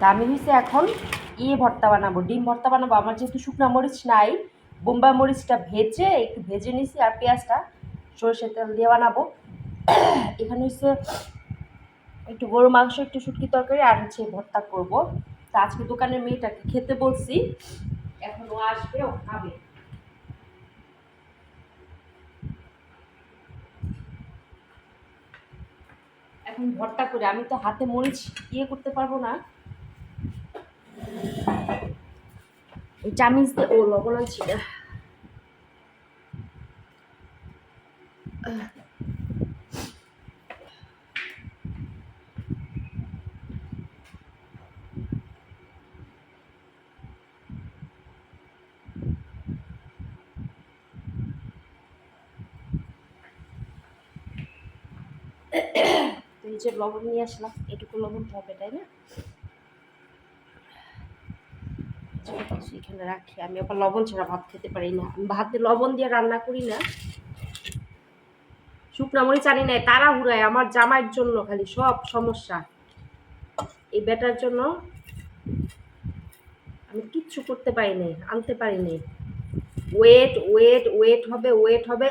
তা আমি হচ্ছে এখন। ইয়ে ভর্তা বানাবো, ডিম ভর্তা বানাবো। আমার যেহেতু শুকনো মরিচ নাই বোম্বাই মরিচটা ভেজে, একটু ভেজে নিছি আর পেঁয়াজটা সরষের তেল দিয়ে বানাবো। এখানে হচ্ছে একটু গরু মাংস, একটু শুটকি তরকারি আর হচ্ছে ভর্তা করব। তা আজকে দোকানের মেয়েটাকে খেতে বলছি, এখন ও আসবে, ও খাবে। এখন ভর্তা করে, আমি তো হাতে মরিচ ইয়ে করতে পারব না। না তো এই যে লবণ নিয়ে আসলাম এটুকু লবণ হবে তাই না? চলো কিছু রাখি। আমি আবার লবণ ছাড়া ভাত খেতে পারি না। আমি ভাতে লবণ দিয়ে রান্না করি না। শুকনা মরিচ আনি নাই তারা হুড়ায় আমার জামাইয়ের জন্য খালি সব সমস্যা। এই বেটার জন্য আমি কিচ্ছু করতে পারি নাই, আনতে পারি নাই। ওয়েট ওয়েট ওয়েট হবে ওয়েট হবে।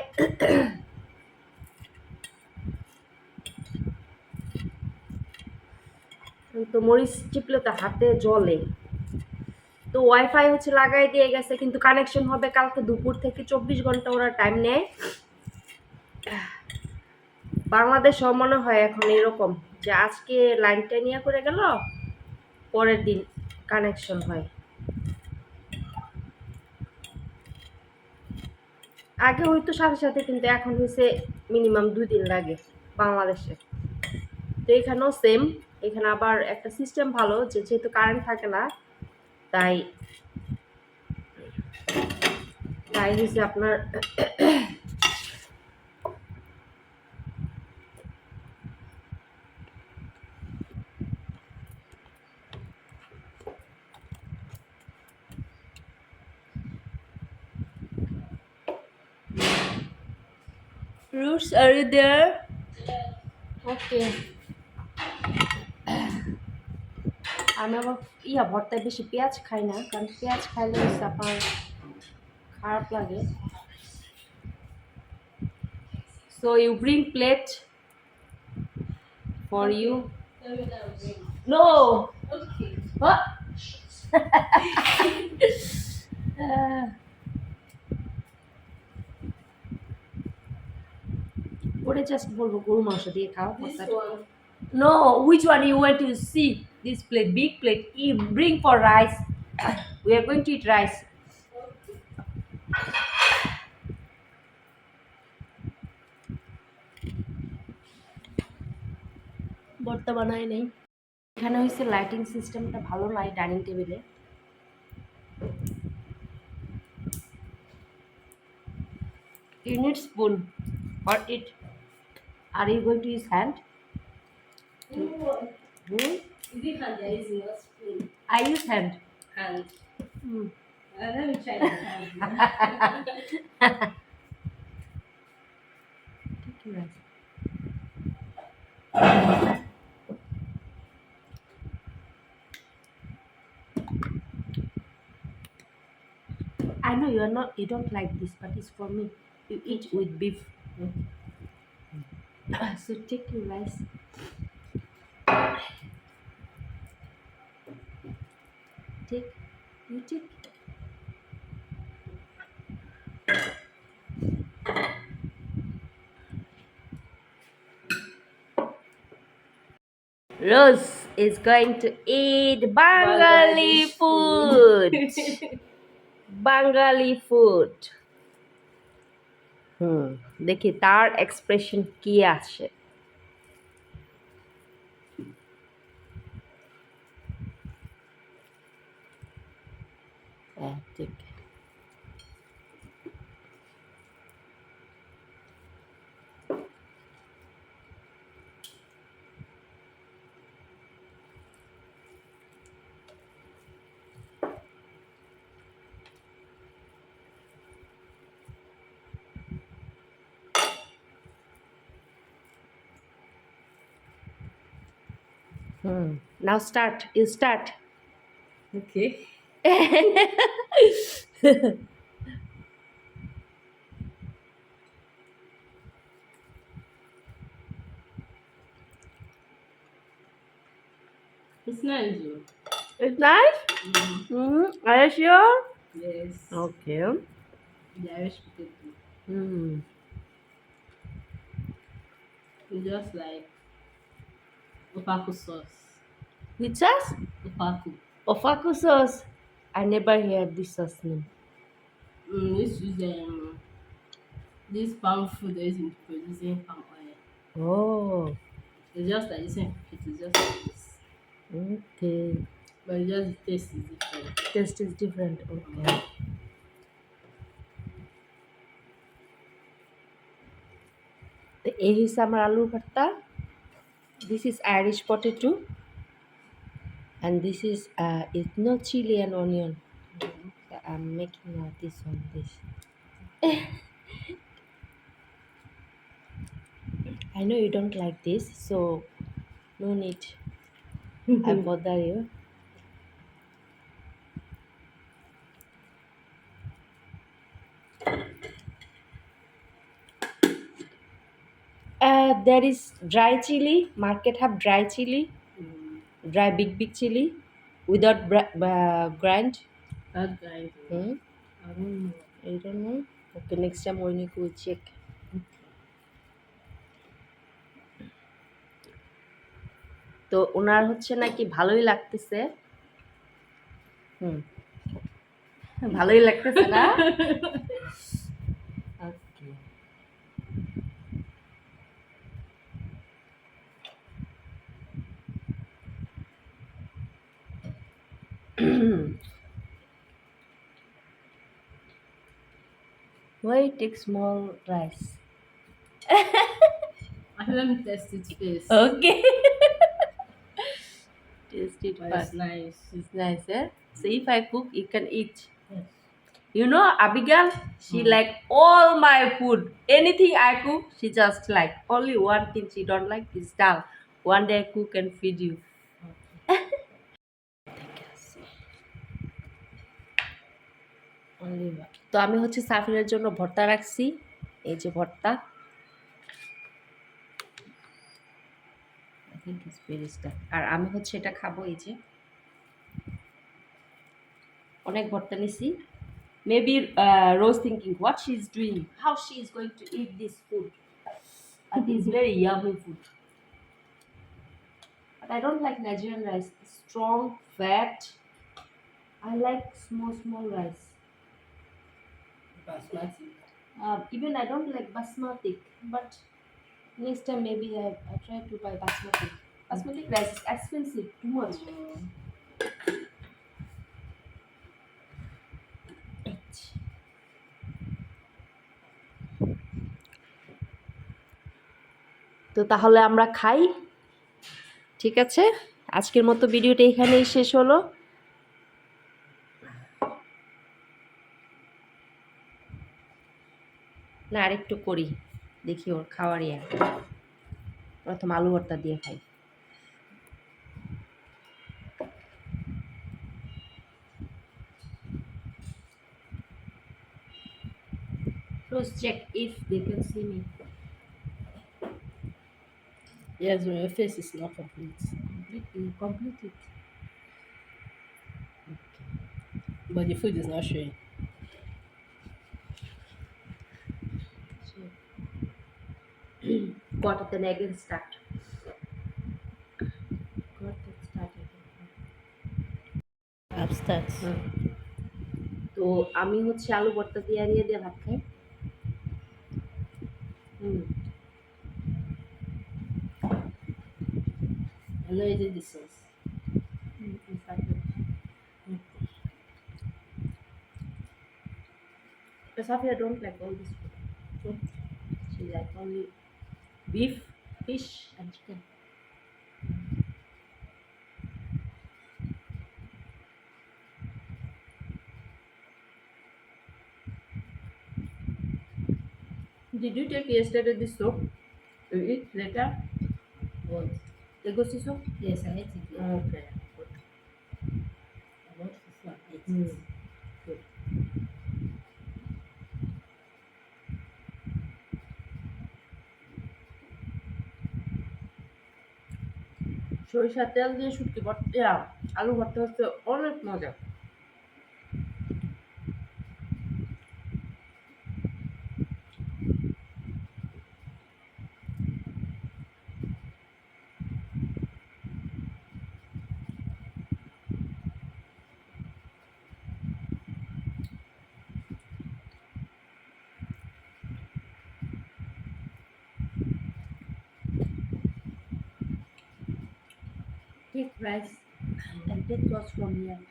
তো মরিচ চিপলে তো হাতে জলে। তো ওয়াইফাই হচ্ছে লাগাই দিয়ে গেছে, কিন্তু কানেকশন হবে কালকে দুপুর থেকে চব্বিশ ঘণ্টা ওরা টাইম নেয়। বাংলাদেশও মনে হয় এখন এরকম যে আজকে লাইনটা নিয়ে করে গেল, পরের দিন কানেকশন হয়। আগে হয়তো সাথে সাথে, কিন্তু এখন হয়েছে মিনিমাম দুই দিন লাগে বাংলাদেশে। তো এখানেও সেম এখানে আবার একটা সিস্টেম ভালো যে যেহেতু কারেন্ট থাকে না তাই তাই হচ্ছে আপনার Roots, are you there? Okay. আমি আবার ইয়া, ভর্তায় বেশি পেঁয়াজ খাই না, কারণ পেঁয়াজ খাইলে আপনার খারাপ লাগে। So you bring plate for you know ওরে জাস্ট বলব গরু মাংস দিয়ে খাও. No, which one you want to see? This plate, big plate. You bring for rice. We are going to eat rice. ভর্তা বানাই নেই এখানে হয়েছে লাইটিং সিস্টেমটা ভালো নাই ডাইনিং টেবিলে You need spoon or it. Are you going to use Hmm? easy hand, there is no spoon. I use hand. Hand. Hmm. Uh, let me try the hand. Take your rice. I know you are not you don't like this, but it's for me. You eat with beef. so take your rice. Take you take. Rose is going to eat Bengali Bangladesh food. Bengali food hmm দেখি তার expression কি আছে Ettik. Hmm. Now start. You start. Okay. It's nice, though. It's nice. Mm, Mm, are you sure? yes. Okay. The Irish potato. Mm. It's just like opaku sauce. Which sauce? Opaku. Ofaku sauce. I never heard this sauce name. Mm, this is um, this palm food. that is in producing palm oil. Oh, It's just like the eh? same. It is just like this. okay. But it's just the taste is different. Taste is different. Okay. Mm. The Ehisam aloo bharta. This is Irish potato and this is uh it's not chili and onion. Mm-hmm. I'm making uh, this on this. I know you don't like this so no need i bother you. Uh, there is dry chili. Market have dry chili. Dry big big chilli without grind তো ওনার হচ্ছে নাকি ভালোই লাগতেছে। হুম। ভালোই লাগতেছে না? Why take small rice? I let me test it first. Okay. Taste it But first. it's nice. It's nice, eh? So if I cook, you can eat. Yes. You know, Abigail, she Hmm. like all my food. Anything I cook, she just like. Only one thing she don't like is dal. One day I cook and feed you. তো আমি হচ্ছে সাফিরের জন্য ভর্তা রাখছি এই যে ভর্তা it's আর আমি হচ্ছে এটা খাব এই যে অনেক ভর্তা নিছি maybe Rose thinking what she is doing how she is going to eat this food and it's very yummy food but i don't like nigerian rice strong fat i like small small Basmati. um, even i don't like basmati but next time maybe i, I try to buy basmati basmati rice is expensive too much Mm, তো তাহলে আমরা খাই ঠিক আছে আজকের মতো ভিডিওটা এখানেই শেষ হলো না আরেকটু করি দেখি ওর খাওয়ার ইয়ে প্রথম আলু ভর্তা দিয়ে খাই First check if they can see me. Yes, when your face is not complete. Completely, complete it. But the food is not showing. Got it, then again start. Got it, start again. Upstairs. তো আমি হচ্ছে আলু ভর্তা দিয়ে আরিয়ে দিয়ে ভাত খাই হুম I know you did the sauce. Hmm, exactly. But Safia don't like all this food. She like only beef, fish, and chicken. Did you take yesterday this soap? You eat later? What? Egusi soup? Yes, I ate it. Okay. I don't Hmm. সরিষার তেল দিয়ে শুটকি ভর্তা আলু ভর্তা হচ্ছে অনেক মজা। Rice, and that was from here.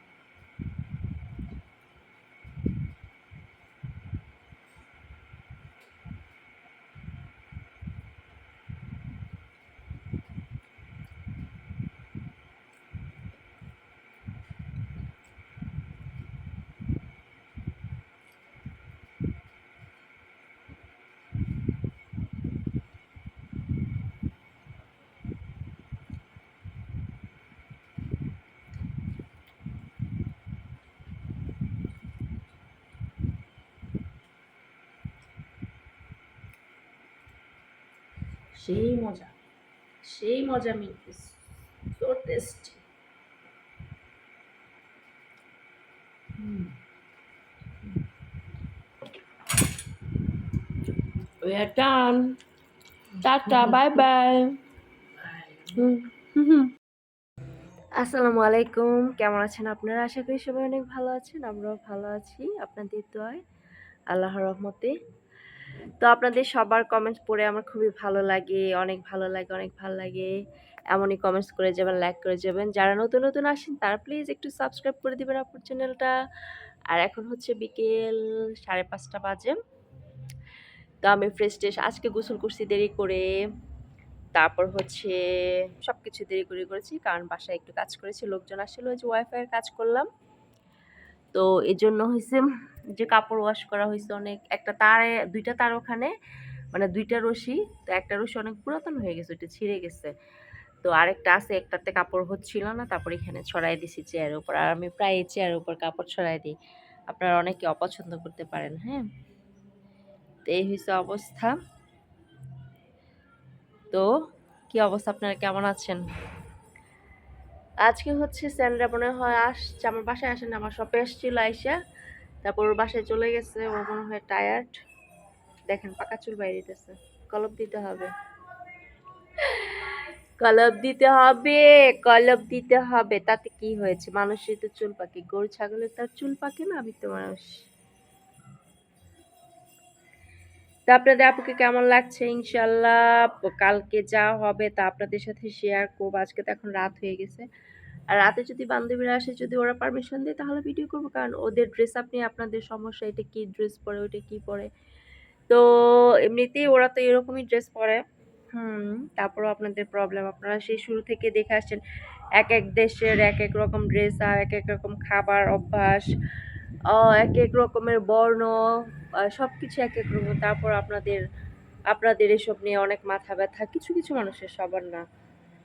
সেই মজা সেই মজা মিলবে so tasty We are done. Tata, bye bye. আসসালামু আলাইকুম। কেমন আছেন আপনারা? আশা করি সবাই অনেক ভালো আছেন। আমরাও ভালো আছি। আপনাদের দোয়ায় আল্লাহর রহমতে। তো আপনাদের সবার কমেন্টস পড়ে আমার খুবই ভালো লাগে, অনেক ভালো লাগে, অনেক ভালো লাগে। এমনই কমেন্টস করে যাবেন লাইক করে যাবেন। যারা নতুন নতুন আসেন, তারা প্লিজ একটু সাবস্ক্রাইব করে দিবেন আপুর চ্যানেলটা আর এখন হচ্ছে বিকেল সাড়ে পাঁচটা বাজে। তো আমি ফ্রেশ ট্রেশ আজকে গোসল করছি দেরি করে। তারপর হচ্ছে সব কিছু দেরি করে করেছি, কারণ বাসায় একটু কাজ করেছি, লোকজন আসছিল, ওই যে ওয়াইফাইয়ের কাজ করলাম। তো এই জন্য হয়েছে যে কাপড় ওয়াশ করা হয়েছে অনেক, একটা তারে, দুইটা তার ওখানে মানে দুইটা রশি, তো একটা রশি অনেক পুরাতন হয়ে গেছে, ওইটা ছিঁড়ে গেছে। তো আরেকটা আছে, একটাতে কাপড় হচ্ছিল না, তারপর এখানে ছড়াই দিছি চেয়ারের উপর, আর আমি প্রায় চেয়ারের উপর কাপড় ছড়াই দিই। আপনারা অনেকে অপছন্দ করতে পারেন হ্যাঁ? তো এই হয়েছে অবস্থা। তো কি অবস্থা, আপনারা কেমন আছেন? আজকে হচ্ছে স্যান্ডরা মনে হয়, আসছে, আমার বাসায় আসেন আমার শপে এসেছিল আইসা। তারপর ওর বাসায় চলে গেছে, ও মনে হয় টায়ার্ড দেখেন, পাকা চুল বাইরে দিতেছে। কলপ দিতে হবে। কলপ দিতে হবে কলপ দিতে হবে। তাতে কি হয়েছে? মানুষের তো চুল পাকে। গরু ছাগলের তার চুল পাকে না আমি তো মানুষ। তা আপনাদের আপুকে কেমন লাগছে? ইনশাল্লাহ কালকে যা হবে তা আপনাদের সাথে শেয়ার করব। আজকে তো এখন রাত হয়ে গেছে। আর রাতে যদি বান্ধবীরা আসে, যদি ওরা পারমিশন দেয়, তাহলে ভিডিও করব। কারণ ওদের ড্রেস আপ নিয়ে আপনাদের সমস্যা, এটা কী ড্রেস পরে, ওইটা কী পরে। তো এমনিতেই ওরা তো এরকমই ড্রেস পরে। হুম, তারপরও আপনাদের প্রবলেম আপনারা সেই শুরু থেকে দেখে আসছেন, এক এক দেশের এক এক রকম ড্রেস আর এক এক রকম খাবার অভ্যাস এক এক রকমের বর্ণ সব কিছু এক এক রকম। তারপর আপনাদের আপনাদের এসব নিয়ে অনেক মাথা ব্যথা। কিছু কিছু মানুষের সবার না।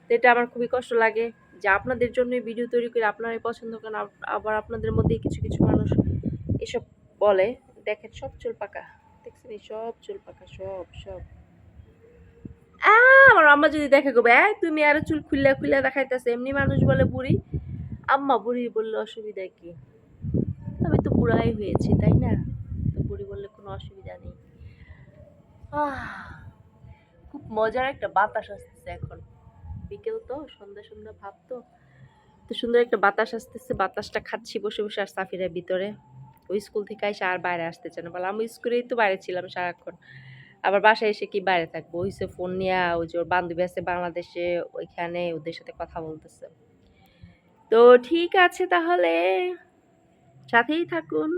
তো এটা আমার খুবই কষ্ট লাগে। যে আপনাদের জন্যই ভিডিও তৈরি করে, আপনারাই পছন্দ করেন আবার আপনাদের মধ্যেই কিছু কিছু মানুষ এসব বলে। দেখেন, সব চুল পাকা। দেখছেন এই সব চুল পাকা, সব সব। আমার আম্মা যদি দেখে গো এই তুমি আরও চুল খুললে খুললে দেখাইতেছে। এমনি মানুষ বলে, বুড়ি। আম্মা বুড়ি বললে অসুবিধা কি? আমি তো বুড়াই হয়েছি, তাই না? তো বুড়ি বললে কোনো অসুবিধা নেই। খুব মজার একটা বাতাস আসতেছে এখন। বিকেল তো, সন্ধ্যা সন্ধ্যা ভাব তো। সুন্দর একটা বাতাস আসতেছে, বাতাসটা খাচ্ছি, বসে বসে আর সাফিরের ভিতরে। ওই স্কুল থেকে এসে আর বাইরে আসতে চায় না। বলে, আমি স্কুলেই তো বাইরে ছিলাম সারাক্ষণ। আবার বাসায় এসে কি বাইরে থাকব? ওই সে ফোন নিয়ে, ওই যে ওর বান্ধবী আছে বাংলাদেশে, ওইখানে ওদের সাথে কথা বলতেছে। তো ঠিক আছে তাহলে। সাথেই থাকুন।